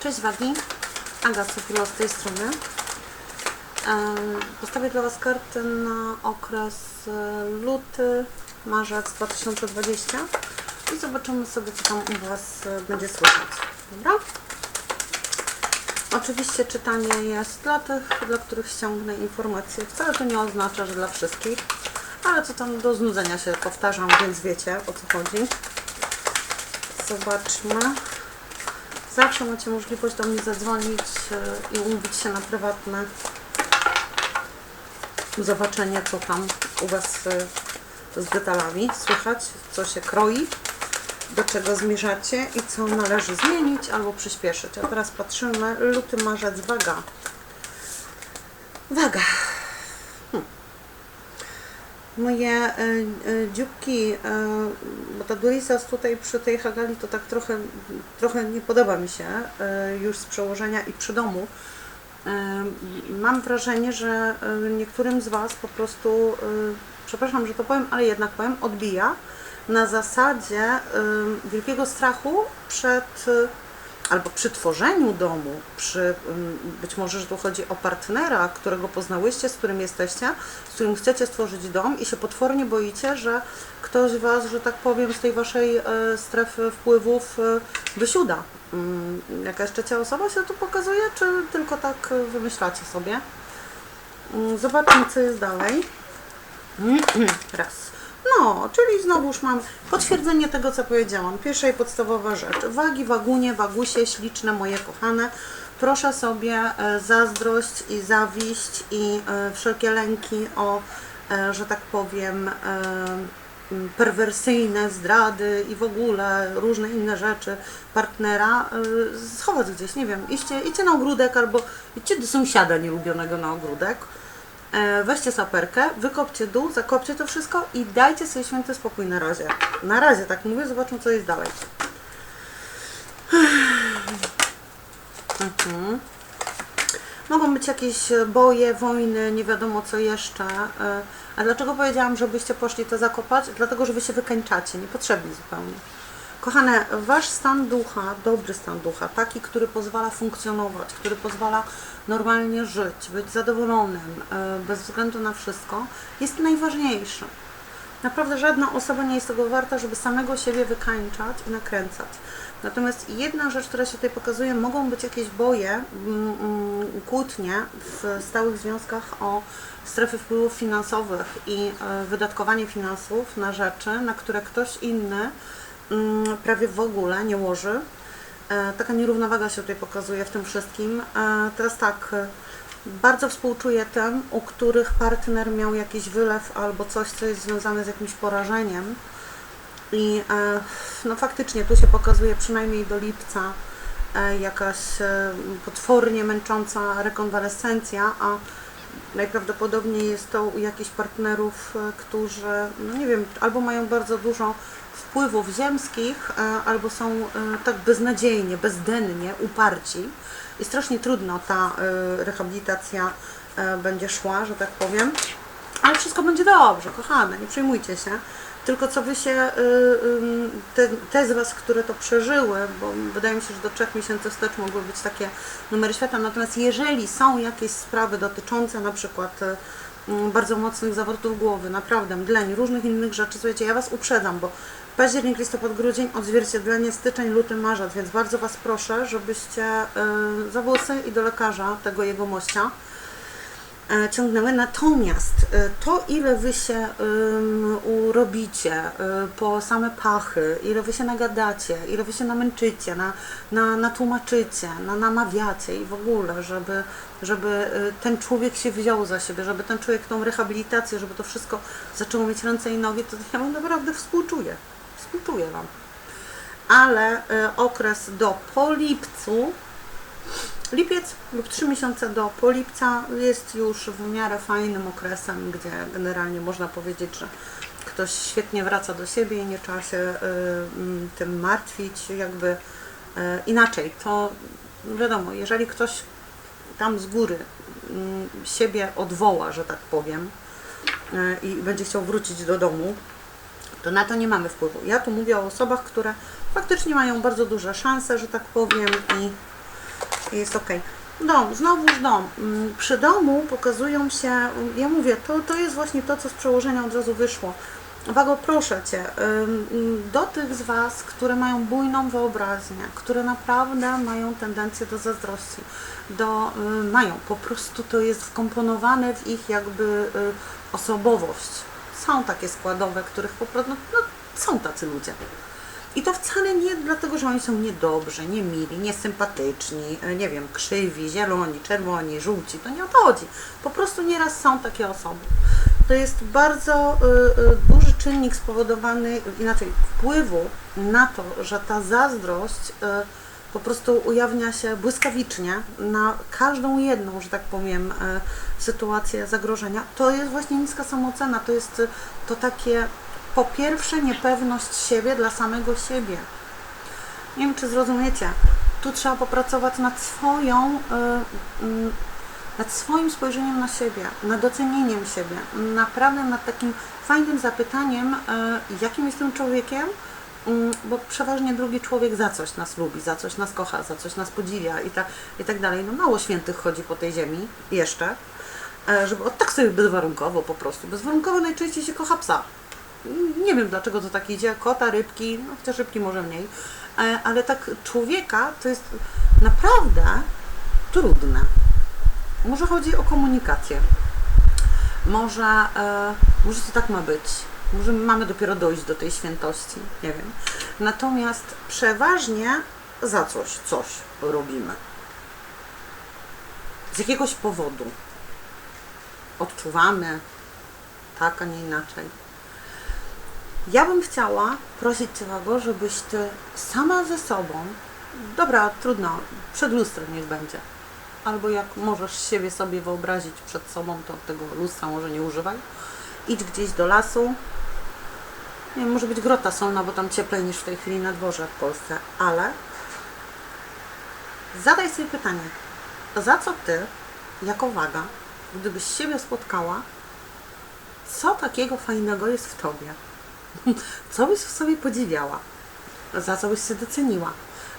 Cześć Wagi, Aga Sofilo z tej strony. E, Postawię dla Was kartę na okres e, luty, marzec 2020 i zobaczymy sobie, co tam u Was e, będzie słychać. Dobra? Oczywiście czytanie jest dla tych, dla których ściągnę informacje. Wcale to nie oznacza, że dla wszystkich, ale co tam do znudzenia się powtarzam, więc wiecie o co chodzi. Zobaczmy. Zawsze macie możliwość do mnie zadzwonić e, i umówić się na prywatne zobaczenie, co tam u Was e, z detalami słychać, co się kroi, do czego zmierzacie i co należy zmienić albo przyspieszyć. A teraz patrzymy, luty, marzec, waga. Waga. Moje e, e, dzióbki, e, bo ta Durisas tutaj przy tej Hagali to tak trochę, trochę nie podoba mi się już z przełożenia i przy domu. Mam wrażenie, że niektórym z Was po prostu, przepraszam, że to powiem, ale jednak powiem, odbija na zasadzie wielkiego strachu przed albo przy tworzeniu domu, przy, ym, być może, że tu chodzi o partnera, którego poznałyście, z którym jesteście, z którym chcecie stworzyć dom i się potwornie boicie, że ktoś Was, że tak powiem, z tej Waszej e, strefy wpływów e, wysiuda. Ym, jakaś trzecia osoba się tu pokazuje, czy tylko tak wymyślacie sobie? Ym, zobaczmy, co jest dalej. Raz. No, czyli znowuż mam potwierdzenie tego, co powiedziałam. Pierwsza i podstawowa rzecz. Wagi, wagunie, wagusie, śliczne, moje kochane. Proszę sobie e, zazdrość i zawiść i e, wszelkie lęki o, e, że tak powiem, perwersyjne zdrady i w ogóle różne inne rzeczy partnera schować gdzieś, nie wiem, idźcie, idźcie na ogródek albo idźcie do sąsiada nielubionego na ogródek. E, Weźcie saperkę, wykopcie dół, zakopcie to wszystko i dajcie sobie święty spokój na razie. Na razie, tak mówię, zobaczmy co jest dalej. Mhm. Mogą być jakieś boje, wojny, nie wiadomo co jeszcze. E, A dlaczego powiedziałam, żebyście poszli to zakopać? Dlatego, że wy się wykańczacie, niepotrzebni zupełnie. Kochane, wasz stan ducha, dobry stan ducha, taki, który pozwala funkcjonować, który pozwala normalnie żyć, być zadowolonym, e, bez względu na wszystko, jest najważniejszy. Naprawdę żadna osoba nie jest tego warta, żeby samego siebie wykańczać i nakręcać. Natomiast jedna rzecz, która się tutaj pokazuje, mogą być jakieś boje, mm, mm, kłótnie w stałych związkach o strefy wpływów finansowych i e, wydatkowanie finansów na rzeczy, na które ktoś inny prawie w ogóle nie łoży. E, Taka nierównowaga się tutaj pokazuje w tym wszystkim. E, Teraz tak, e, bardzo współczuję tym, u których partner miał jakiś wylew albo coś, co jest związane z jakimś porażeniem. I no faktycznie tu się pokazuje przynajmniej do lipca jakaś potwornie męcząca rekonwalescencja, a najprawdopodobniej jest to u jakichś partnerów, e, którzy, no nie wiem, albo mają bardzo dużo wpływów ziemskich, e, albo są e, tak beznadziejnie, bezdennie uparci i strasznie trudno ta rehabilitacja będzie szła, że tak powiem. Ale wszystko będzie dobrze, kochane, nie przejmujcie się. Tylko co wy się, y, y, te, te z Was, które to przeżyły, bo wydaje mi się, że do trzech miesięcy wstecz mogły być takie numery świata, natomiast jeżeli są jakieś sprawy dotyczące na przykład y, mm, bardzo mocnych zawrotów głowy, naprawdę mdleń, różnych innych rzeczy, słuchajcie, ja Was uprzedzam, bo październik, listopad, grudzień, odzwierciedlenie, styczeń, luty, marzec, więc bardzo Was proszę, żebyście y, za włosy i do lekarza tego jego mościa e, ciągnęły. Natomiast e, to, ile wy się urobicie y, po same pachy, ile wy się nagadacie, ile wy się namęczycie, na, na, natłumaczycie, na, namawiacie i w ogóle, żeby, żeby ten człowiek się wziął za siebie, żeby ten człowiek tą rehabilitację, żeby to wszystko zaczęło mieć ręce i nogi, to ja wam naprawdę współczuję. Współczuję wam. Ale okres do po lipcu Lipiec lub 3 miesiące do po lipca jest już w miarę fajnym okresem, gdzie generalnie można powiedzieć, że ktoś świetnie wraca do siebie i nie trzeba się y, mm, tym martwić. Jakby y, inaczej, to wiadomo, jeżeli ktoś tam z góry mm, siebie odwoła, że tak powiem, y, i będzie chciał wrócić do domu, to na to nie mamy wpływu. Ja tu mówię o osobach, które faktycznie mają bardzo duże szanse, że tak powiem, i Jest ok. Dom, znowuż dom. Mm, Przy domu pokazują się, mm, ja mówię, to, to jest właśnie to, co z przełożenia od razu wyszło. Wago, proszę Cię, do tych z Was, które mają bujną wyobraźnię, które naprawdę mają tendencję do zazdrości, do, y, mają, po prostu to jest wkomponowane w ich jakby y, osobowość. Są takie składowe, których po prostu, no, są tacy ludzie. I to wcale nie dlatego, że oni są niedobrzy, niemili, niesympatyczni, e, nie wiem, krzywi, zieloni, czerwoni, żółci. To nie o to chodzi. Po prostu nieraz są takie osoby. To jest bardzo y, y, duży czynnik spowodowany, inaczej, wpływu na to, że ta zazdrość po prostu ujawnia się błyskawicznie na każdą jedną, że tak powiem, e, sytuację zagrożenia. To jest właśnie niska samoocena, to jest to takie po pierwsze niepewność siebie dla samego siebie. Nie wiem, czy zrozumiecie. Tu trzeba popracować nad swoją, y, y, nad swoim spojrzeniem na siebie, nad docenieniem siebie, naprawdę nad takim fajnym zapytaniem, y, jakim jestem człowiekiem, Mm, bo przeważnie drugi człowiek za coś nas lubi, za coś nas kocha, za coś nas podziwia i tak, i tak dalej. No mało świętych chodzi po tej ziemi jeszcze, e, żeby o, tak sobie bezwarunkowo po prostu. Bezwarunkowo najczęściej się kocha psa. Nie wiem dlaczego to tak idzie, kota, rybki, no chociaż rybki może mniej, E, ale tak człowieka to jest naprawdę trudne. Może chodzi o komunikację. Może, e, może to tak ma być. Może my mamy dopiero dojść do tej świętości, nie wiem. Natomiast przeważnie za coś, coś robimy. Z jakiegoś powodu. Odczuwamy, tak, a nie inaczej. Ja bym chciała prosić Cię, Wago, żebyś Ty sama ze sobą, dobra, trudno, przed lustrem niech będzie, albo jak możesz siebie sobie wyobrazić przed sobą, to tego lustra może nie używaj. Idź gdzieś do lasu. Nie wiem, może być grota solna, bo tam cieplej niż w tej chwili na dworze w Polsce, ale zadaj sobie pytanie, za co Ty, jako waga, gdybyś siebie spotkała, co takiego fajnego jest w Tobie? Co byś w sobie podziwiała? Za co byś się doceniła?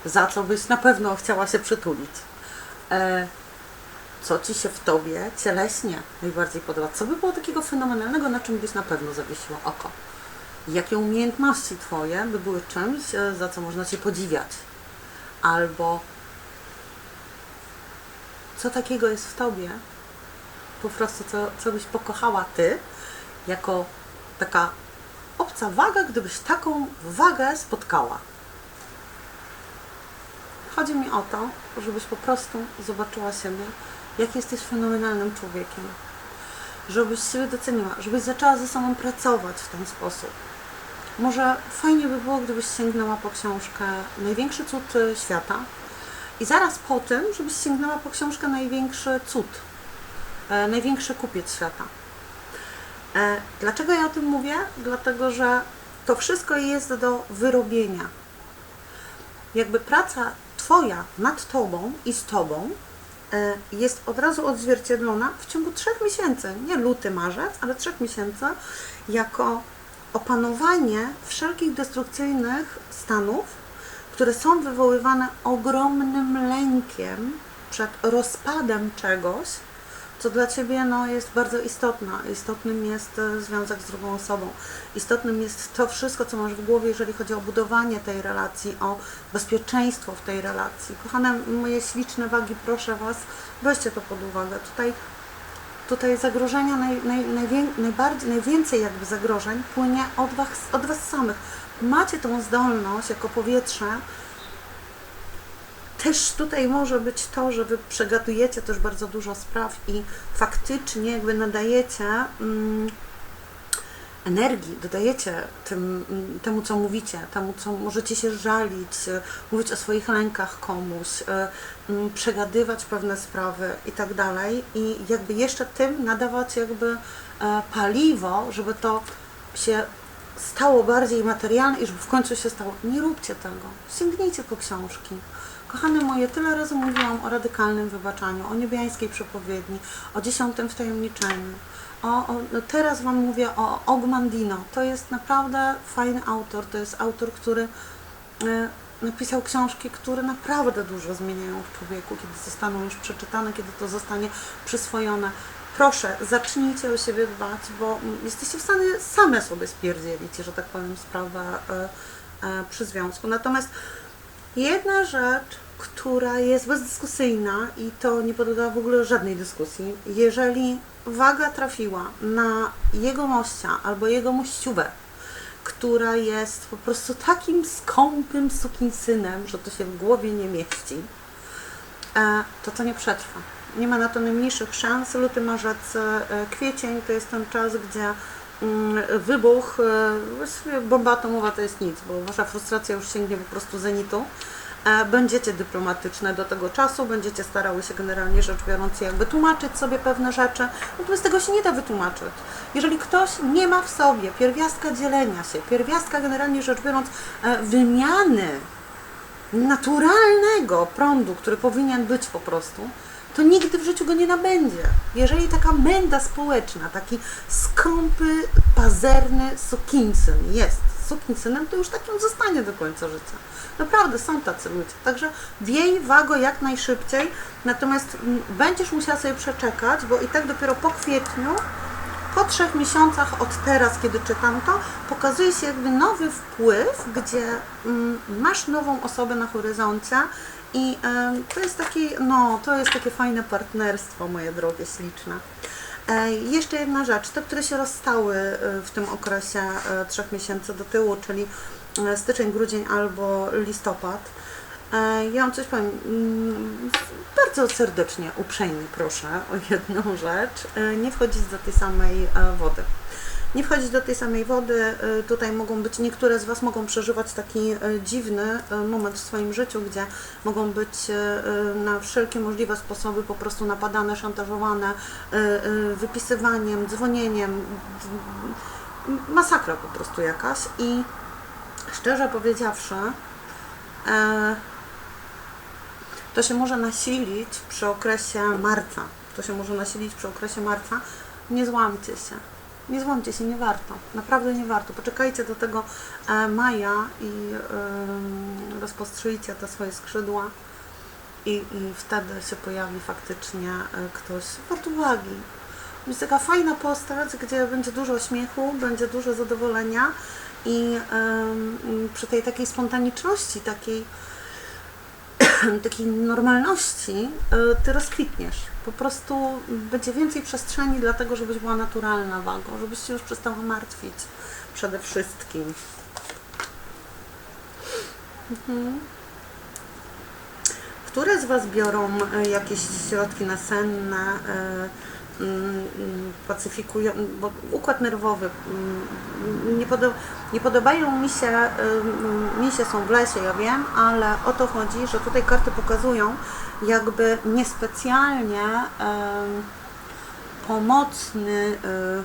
Za co byś na pewno chciała się przytulić? E, co ci się w tobie cieleśnie najbardziej podoba? Co by było takiego fenomenalnego, na czym byś na pewno zawiesiła oko? Jakie umiejętności twoje by były czymś, e, za co można cię podziwiać? Albo co takiego jest w tobie, po prostu co, co byś pokochała ty, jako taka obca waga, gdybyś taką wagę spotkała. Chodzi mi o to, żebyś po prostu zobaczyła siebie, jak jesteś fenomenalnym człowiekiem. Żebyś siebie doceniła, żebyś zaczęła ze sobą pracować w ten sposób. Może fajnie by było, gdybyś sięgnęła po książkę Największy cud y, świata i zaraz po tym, żebyś sięgnęła po książkę Największy cud, e, Największy kupiec świata. E, Dlaczego ja o tym mówię? Dlatego, że to wszystko jest do wyrobienia. Jakby praca Twoja nad Tobą i z Tobą e, jest od razu odzwierciedlona w ciągu trzech miesięcy, nie luty, marzec, ale trzech miesięcy, jako opanowanie wszelkich destrukcyjnych stanów, które są wywoływane ogromnym lękiem przed rozpadem czegoś, co dla Ciebie no, jest bardzo istotne. Istotnym jest e, związek z drugą osobą. Istotnym jest to wszystko, co masz w głowie, jeżeli chodzi o budowanie tej relacji, o bezpieczeństwo w tej relacji. Kochane moje śliczne wagi, proszę Was, weźcie to pod uwagę. Tutaj, tutaj zagrożenia, naj, naj, najbardziej, najwięcej jakby zagrożeń płynie od was, od was samych. Macie tą zdolność jako powietrze, też tutaj może być to, że wy przegadujecie też bardzo dużo spraw i faktycznie jakby nadajecie mm, energii, dodajecie tym, mm, temu, co mówicie, temu, co możecie się żalić, e, mówić o swoich lękach komuś, e, mm, przegadywać pewne sprawy i tak dalej i jakby jeszcze tym nadawać jakby e, paliwo, żeby to się stało bardziej materialne i żeby w końcu się stało. Nie róbcie tego. Sięgnijcie po książki. Kochane moje, tyle razy mówiłam o radykalnym wybaczaniu, o niebiańskiej przepowiedni, o dziesiątym wtajemniczeniu. O, o, no teraz Wam mówię o Ogmandino. To jest naprawdę fajny autor. To jest autor, który e, napisał książki, które naprawdę dużo zmieniają w człowieku, kiedy zostaną już przeczytane, kiedy to zostanie przyswojone. Proszę, zacznijcie o siebie dbać, bo jesteście w stanie same sobie spierdzielić, że tak powiem, sprawę e, e, przy związku. Natomiast jedna rzecz, która jest bezdyskusyjna i to nie podlega w ogóle żadnej dyskusji, jeżeli waga trafiła na jego mościa albo jego mościówę, która jest po prostu takim skąpym sukinsynem, że to się w głowie nie mieści, e, to to nie przetrwa. Nie ma na to najmniejszych szans. Luty, marzec, e, kwiecień to jest ten czas, gdzie wybuch, e, bomba atomowa to jest nic, bo wasza frustracja już sięgnie po prostu zenitu. E, Będziecie dyplomatyczne do tego czasu, będziecie starały się generalnie rzecz biorąc jakby tłumaczyć sobie pewne rzeczy, natomiast tego się nie da wytłumaczyć. Jeżeli ktoś nie ma w sobie pierwiastka dzielenia się, pierwiastka generalnie rzecz biorąc e, wymiany naturalnego prądu, który powinien być po prostu, to nigdy w życiu go nie nabędzie. Jeżeli taka menda społeczna, taki skąpy, pazerny sukinsyn jest sukinsynem, to już takim zostanie do końca życia. Naprawdę są tacy ludzie. Także wiej wago jak najszybciej, natomiast mm, będziesz musiała sobie przeczekać, bo i tak dopiero po kwietniu po trzech miesiącach od teraz, kiedy czytam to, pokazuje się jakby nowy wpływ, gdzie mm, masz nową osobę na horyzoncie i em, to jest takie, no, to jest takie fajne partnerstwo, moje drogie, śliczne. E, jeszcze jedna rzecz, te, które się rozstały e, w tym okresie e, trzech miesięcy do tyłu, czyli e, styczeń, grudzień albo listopad, e, ja Wam coś powiem, mm, bardzo serdecznie, uprzejmie proszę o jedną rzecz, e, nie wchodzić do tej samej e, wody. Nie wchodzić do tej samej wody, e, tutaj mogą być, niektóre z Was mogą przeżywać taki e, dziwny e, moment w swoim życiu, gdzie mogą być na wszelkie możliwe sposoby po prostu napadane, szantażowane, wypisywaniem, dzwonieniem, masakra po prostu jakaś i szczerze powiedziawszy, to się może nasilić przy okresie marca. To się może nasilić przy okresie marca. Nie złamcie się. Nie złamcie się, nie warto. Naprawdę nie warto. Poczekajcie do tego e, maja i rozpostrzyjcie te swoje skrzydła i, i wtedy się pojawi faktycznie e, ktoś wart uwagi. Jest taka fajna postać, gdzie będzie dużo śmiechu, będzie dużo zadowolenia i przy tej takiej spontaniczności, takiej takiej normalności, y, ty rozkwitniesz. Po prostu będzie więcej przestrzeni dla tego, żebyś była naturalna wagą, żebyś się już przestała martwić przede wszystkim. Mhm. Które z Was biorą y, jakieś środki nasenne, mm, pacyfikują, bo układ nerwowy, mm, nie, podo, nie podobają mi się, ym, misie są w lesie, ja wiem, ale o to chodzi, że tutaj karty pokazują jakby niespecjalnie pomocny y,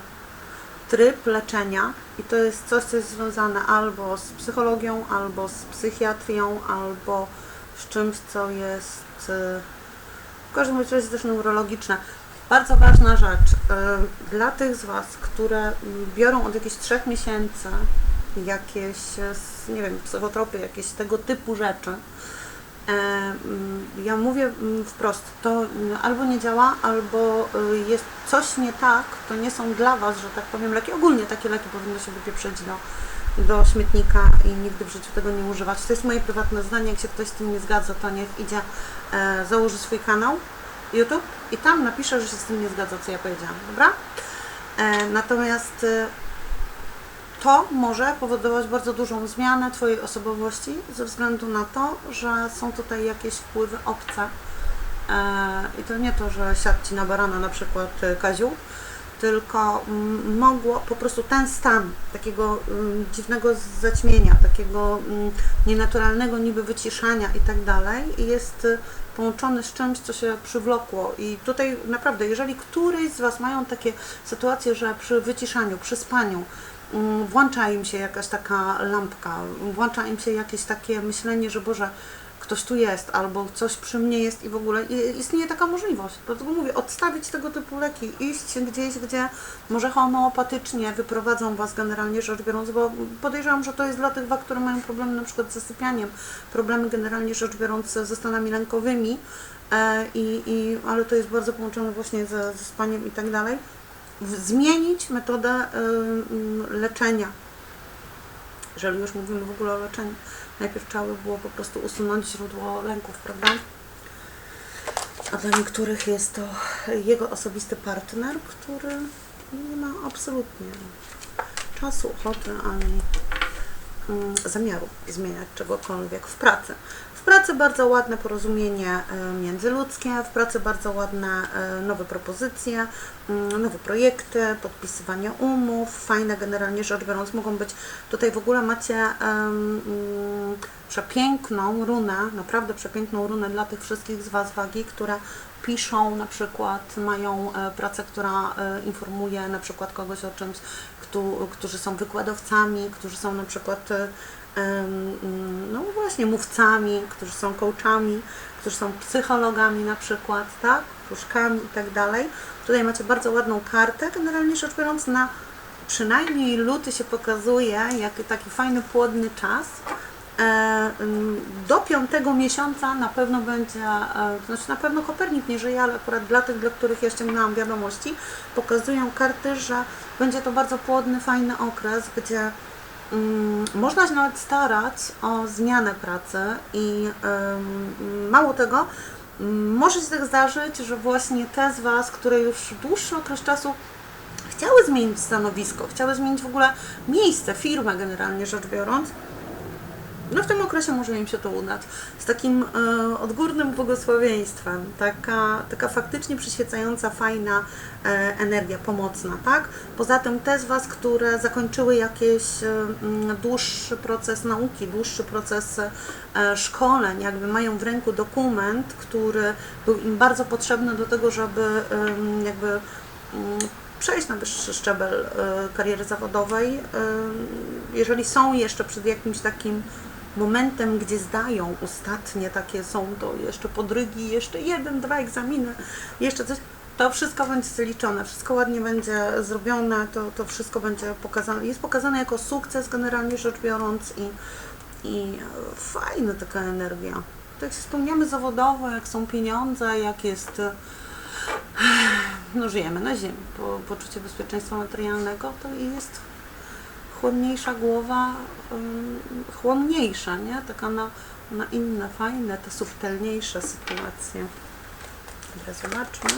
tryb leczenia i to jest coś, co jest związane albo z psychologią, albo z psychiatrią, albo z czymś, co jest y, w każdym razie też neurologiczne. Bardzo ważna rzecz y, dla tych z Was, które biorą od jakichś trzech miesięcy jakieś, s- nie wiem, psychotropy, jakieś tego typu rzeczy. E, mm, Ja mówię mm, wprost, to mm, albo nie działa, albo jest coś nie tak, to nie są dla Was, że tak powiem, leki. Ogólnie takie leki powinny się wypieprzyć do, do śmietnika i nigdy w życiu tego nie używać. To jest moje prywatne zdanie, jak się ktoś z tym nie zgadza, to niech idzie, e, założy swój kanał YouTube i tam napisze, że się z tym nie zgadza, co ja powiedziałam, dobra? E, natomiast e, to może powodować bardzo dużą zmianę Twojej osobowości ze względu na to, że są tutaj jakieś wpływy obce. E, I to nie to, że siadł Ci na barana na przykład e, Kaziu, tylko mogło po prostu ten stan takiego dziwnego zaćmienia, takiego nienaturalnego niby wyciszania i tak dalej jest y, połączony z czymś, co się przywlokło. I tutaj naprawdę, jeżeli któryś z Was mają takie sytuacje, że przy wyciszaniu, przy spaniu włącza im się jakaś taka lampka, włącza im się jakieś takie myślenie, że Boże, ktoś tu jest, albo coś przy mnie jest i w ogóle istnieje taka możliwość. Dlatego mówię, odstawić tego typu leki, iść gdzieś, gdzie może homeopatycznie wyprowadzą Was generalnie rzecz biorąc, bo podejrzewam, że to jest dla tych które mają problemy na przykład z zasypianiem, problemy generalnie rzecz biorąc ze stanami lękowymi, e, i, i, ale to jest bardzo połączone właśnie ze, ze spaniem i tak dalej. Zmienić metodę leczenia jeżeli już mówimy w ogóle o leczeniu, najpierw trzeba by było po prostu usunąć źródło lęków, prawda? A dla niektórych jest to jego osobisty partner, który nie ma absolutnie czasu, ochoty ani zamiaru zmieniać czegokolwiek w pracy. W pracy bardzo ładne porozumienie e, międzyludzkie, w pracy bardzo ładne e, nowe propozycje, mm, nowe projekty, podpisywanie umów, fajne generalnie rzecz biorąc mogą być, tutaj w ogóle macie mm, przepiękną runę, naprawdę przepiękną runę dla tych wszystkich z Was wagi, które piszą na przykład, mają e, pracę, która e, informuje na przykład kogoś o czymś, któ- którzy są wykładowcami, którzy są na przykład e, no właśnie mówcami, którzy są coachami, którzy są psychologami na przykład, tak, wróżkami i tak dalej. Tutaj macie bardzo ładną kartę, generalnie rzecz biorąc na przynajmniej luty się pokazuje jak taki fajny, płodny czas. E, ym, Do piątego miesiąca na pewno będzie, e, znaczy na pewno Kopernik nie żyje, ale akurat dla tych, dla których ja ściągnęłam wiadomości, pokazują karty, że będzie to bardzo płodny, fajny okres, gdzie Mm, Można się nawet starać o zmianę pracy i mało tego, mm, może się tak zdarzyć, że właśnie te z Was, które już dłuższy okres czasu chciały zmienić stanowisko, chciały zmienić w ogóle miejsce, firmę generalnie rzecz biorąc, no w tym okresie może im się to udać. Z takim e, odgórnym błogosławieństwem, taka, taka faktycznie przyświecająca, fajna e, energia pomocna, tak? Poza tym te z Was, które zakończyły jakiś e, dłuższy proces nauki, dłuższy proces e, szkoleń, jakby mają w ręku dokument, który był im bardzo potrzebny do tego, żeby em, jakby mm, przejść na wyższy szczebel e, kariery zawodowej. E, Jeżeli są jeszcze przed jakimś takim momentem, gdzie zdają ostatnie takie są to jeszcze podrygi, jeszcze jeden, dwa egzaminy, jeszcze coś, to wszystko będzie zaliczone, wszystko ładnie będzie zrobione, to, to wszystko będzie pokazane, jest pokazane jako sukces generalnie rzecz biorąc i, i fajna taka energia. To jak się spełniamy zawodowo, jak są pieniądze, jak jest no żyjemy na ziemi, po, poczucie bezpieczeństwa materialnego, to jest chłodniejsza głowa, chłonniejsza, nie? Taka na, na inne, fajne, te subtelniejsze sytuacje. Dobra, zobaczmy.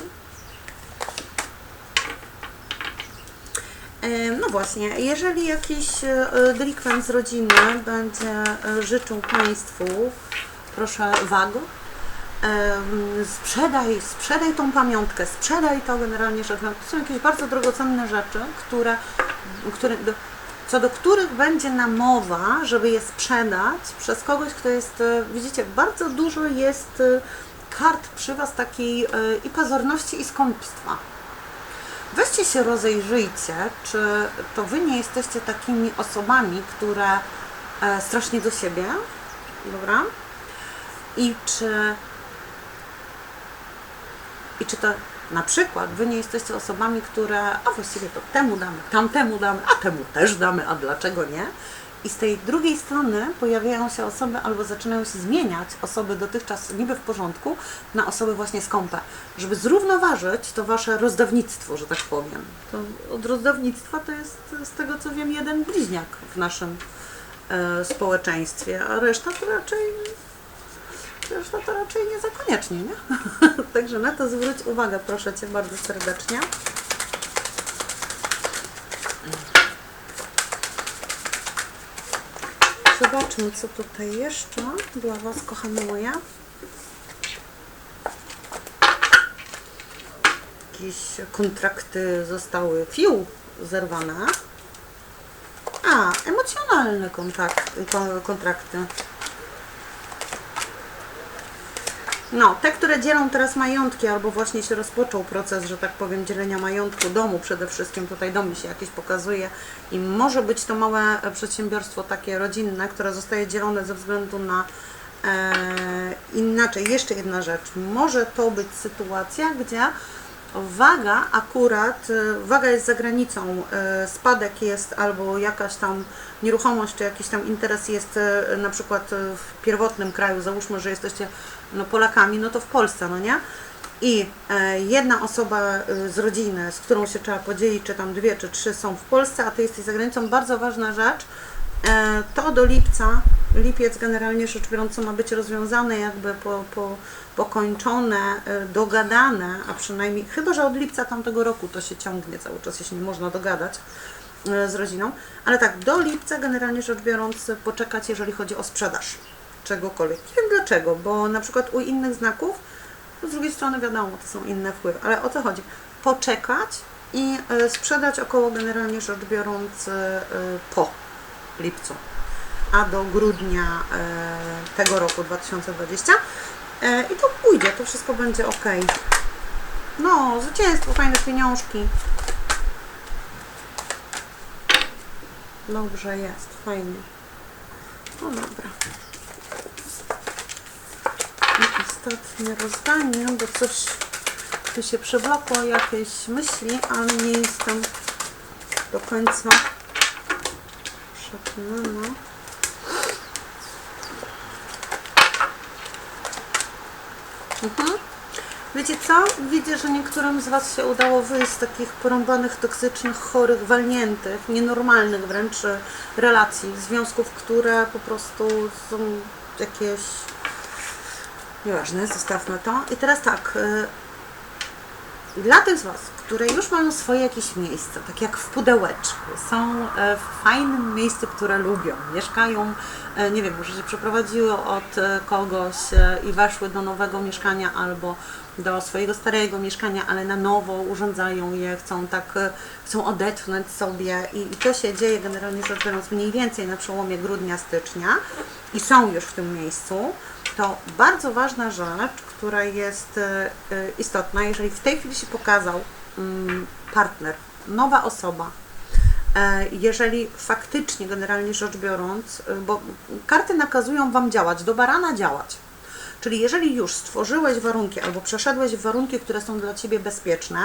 No właśnie, jeżeli jakiś e, delikwent z rodziny będzie e, życzył Państwu, proszę wag, em, sprzedaj, sprzedaj tą pamiątkę, sprzedaj to generalnie rzecz. To są jakieś bardzo drogocenne rzeczy, które, które co do których będzie namowa, żeby je sprzedać przez kogoś, kto jest, e, widzicie, bardzo dużo jest e, kart przy Was takiej e, i pozorności i skąpstwa. Weźcie się rozejrzyjcie, czy to Wy nie jesteście takimi osobami, które strasznie do siebie, dobra? I czy i czy to na przykład wy nie jesteście osobami, które, a właściwie to temu damy, tamtemu damy, a temu też damy, a dlaczego nie? I z tej drugiej strony pojawiają się osoby albo zaczynają się zmieniać osoby dotychczas niby w porządku na osoby właśnie skąpe, żeby zrównoważyć to wasze rozdawnictwo, że tak powiem. To od rozdawnictwa to jest z tego co wiem jeden bliźniak w naszym e, społeczeństwie, a reszta to raczej Zresztą to raczej nie za koniecznie, nie? Także na to zwróć uwagę, proszę Cię bardzo serdecznie. Zobaczmy, co tutaj jeszcze dla Was, kochane moje. Jakieś kontrakty zostały, fiu, zerwane. A, emocjonalne kontrakt, ko- kontrakty. No, te, które dzielą teraz majątki, albo właśnie się rozpoczął proces, że tak powiem, dzielenia majątku domu przede wszystkim, tutaj dom się jakieś pokazuje i może być to małe e, przedsiębiorstwo takie rodzinne, które zostaje dzielone ze względu na E, inaczej, jeszcze jedna rzecz. Może to być sytuacja, gdzie waga akurat, e, waga jest za granicą, e, spadek jest albo jakaś tam nieruchomość, czy jakiś tam interes jest e, na przykład w pierwotnym kraju, załóżmy, że jesteście no, Polakami, no to w Polsce, no nie? I jedna osoba z rodziny, z którą się trzeba podzielić, czy tam dwie, czy trzy są w Polsce, a ty jesteś za granicą, bardzo ważna rzecz, to do lipca, lipiec generalnie rzecz biorąc ma być rozwiązane, jakby po, po, pokończone, e, dogadane, a przynajmniej, chyba że od lipca tamtego roku to się ciągnie cały czas, jeśli nie można dogadać e, z rodziną, ale tak, do lipca generalnie rzecz biorąc poczekać, jeżeli chodzi o sprzedaż czegokolwiek. Nie wiem dlaczego, bo na przykład u innych znaków, z drugiej strony wiadomo, to są inne wpływy, ale o co chodzi? Poczekać i e, sprzedać około generalnie rzecz biorąc e, e, po lipcu, a do grudnia e, tego roku 2020 e, i to pójdzie, to wszystko będzie ok. No, zwycięstwo, fajne pieniążki. Dobrze jest, fajnie. No dobra. I ostatnie rozdanie, bo coś tu się przewlokło, jakieś myśli, ale nie jestem do końca przekonana. Mhm. Wiecie co? Widzę, że niektórym z Was się udało wyjść z takich porąbanych, toksycznych, chorych, walniętych, nienormalnych wręcz relacji, związków, które po prostu są jakieś Nieważne, zostawmy to. I teraz tak, y, dla tych z Was, które już mają swoje jakieś miejsce, tak jak w pudełeczku, są e, w fajnym miejscu, które lubią, mieszkają, e, nie wiem, może się przeprowadziły od e, kogoś i weszły do nowego mieszkania albo do swojego starego mieszkania, ale na nowo urządzają je, chcą tak, chcą odetchnąć sobie. I, i to się dzieje generalnie rzecz biorąc mniej więcej na przełomie grudnia, stycznia i są już w tym miejscu. To bardzo ważna rzecz, która jest istotna, jeżeli w tej chwili się pokazał partner, nowa osoba, e, jeżeli faktycznie, generalnie rzecz biorąc, e, bo karty nakazują Wam działać, do barana działać. Czyli jeżeli już stworzyłeś warunki albo przeszedłeś w warunki, które są dla Ciebie bezpieczne,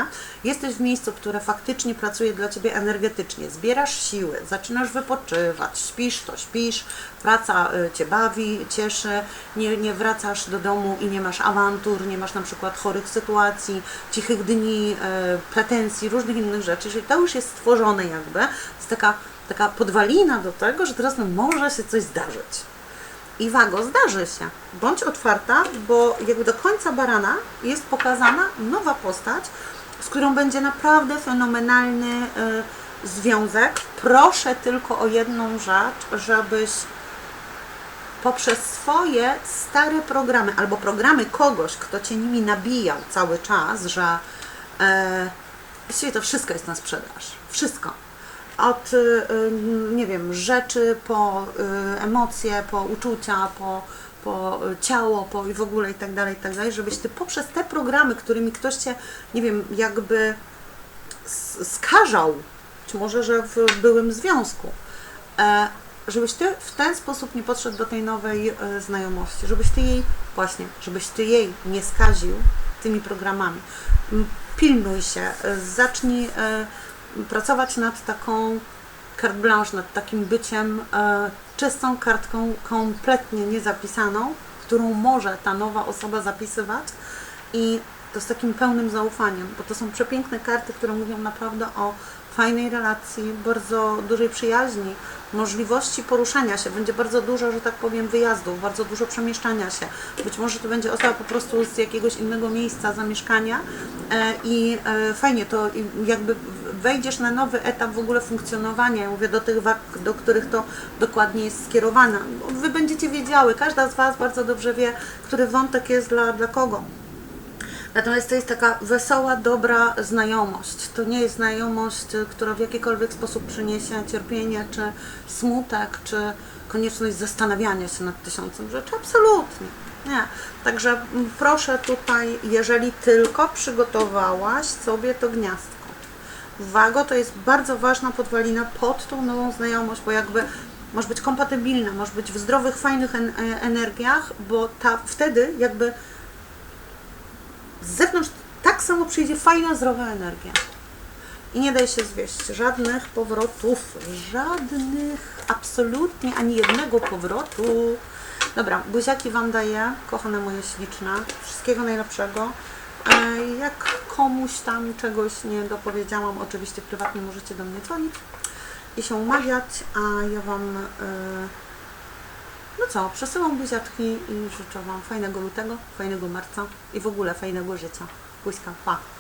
jesteś w miejscu, które faktycznie pracuje dla Ciebie energetycznie, zbierasz siły, zaczynasz wypoczywać, śpisz to śpisz, praca y, Cię bawi, cieszy, nie, nie wracasz do domu i nie masz awantur, nie masz na przykład chorych sytuacji, cichych dni, y, pretensji, różnych innych rzeczy. Jeżeli to już jest stworzone jakby, to jest taka, taka podwalina do tego, że teraz no, może się coś zdarzyć. I wago, zdarzy się. Bądź otwarta, bo jakby do końca barana jest pokazana nowa postać, z którą będzie naprawdę fenomenalny y, związek. Proszę tylko o jedną rzecz, żebyś poprzez swoje stare programy albo programy kogoś, kto cię nimi nabijał cały czas, że e, właściwie to wszystko jest na sprzedaż. Wszystko od, y, y, nie wiem, rzeczy po y, emocje, po uczucia, po, po ciało, po i w ogóle i tak dalej, i tak dalej, żebyś ty poprzez te programy, którymi ktoś cię, nie wiem, jakby skażał, czy może, że w byłym związku, e, żebyś ty w ten sposób nie podszedł do tej nowej e, znajomości, żebyś ty jej, właśnie, żebyś ty jej nie skaził tymi programami. Pilnuj się, e, zacznij pracować nad taką carte blanche, nad takim byciem e, czystą kartką, kompletnie niezapisaną, którą może ta nowa osoba zapisywać i to z takim pełnym zaufaniem, bo to są przepiękne karty, które mówią naprawdę o fajnej relacji, bardzo dużej przyjaźni, możliwości poruszania się. Będzie bardzo dużo, że tak powiem, wyjazdów, bardzo dużo przemieszczania się. Być może to będzie osoba po prostu z jakiegoś innego miejsca zamieszkania e, i e, fajnie to jakby wejdziesz na nowy etap w ogóle funkcjonowania. Ja mówię do tych wag, do których to dokładnie jest skierowane. Wy będziecie wiedziały, każda z Was bardzo dobrze wie, który wątek jest dla, dla kogo. Natomiast to jest taka wesoła, dobra znajomość. To nie jest znajomość, y, która w jakikolwiek sposób przyniesie cierpienie, czy smutek, czy konieczność zastanawiania się nad tysiącem rzeczy. Absolutnie. Nie. Także proszę tutaj, jeżeli tylko przygotowałaś sobie to gniazdko. Wago to jest bardzo ważna podwalina pod tą nową znajomość, bo jakby Masz być kompatybilna, masz być w zdrowych, fajnych en- e- energiach, bo ta, wtedy jakby z zewnątrz tak samo przyjdzie fajna, zdrowa energia. I nie daj się zwieść. Żadnych powrotów. Żadnych, absolutnie ani jednego powrotu. Dobra, buziaki Wam daję, kochane moje śliczne. Wszystkiego najlepszego. E, Jak komuś tam czegoś nie dopowiedziałam, oczywiście prywatnie możecie do mnie dzwonić i się umawiać, a ja Wam e, no co, przesyłam buziaczki i życzę Wam fajnego lutego, fajnego marca i w ogóle fajnego życia. Buźka, pa!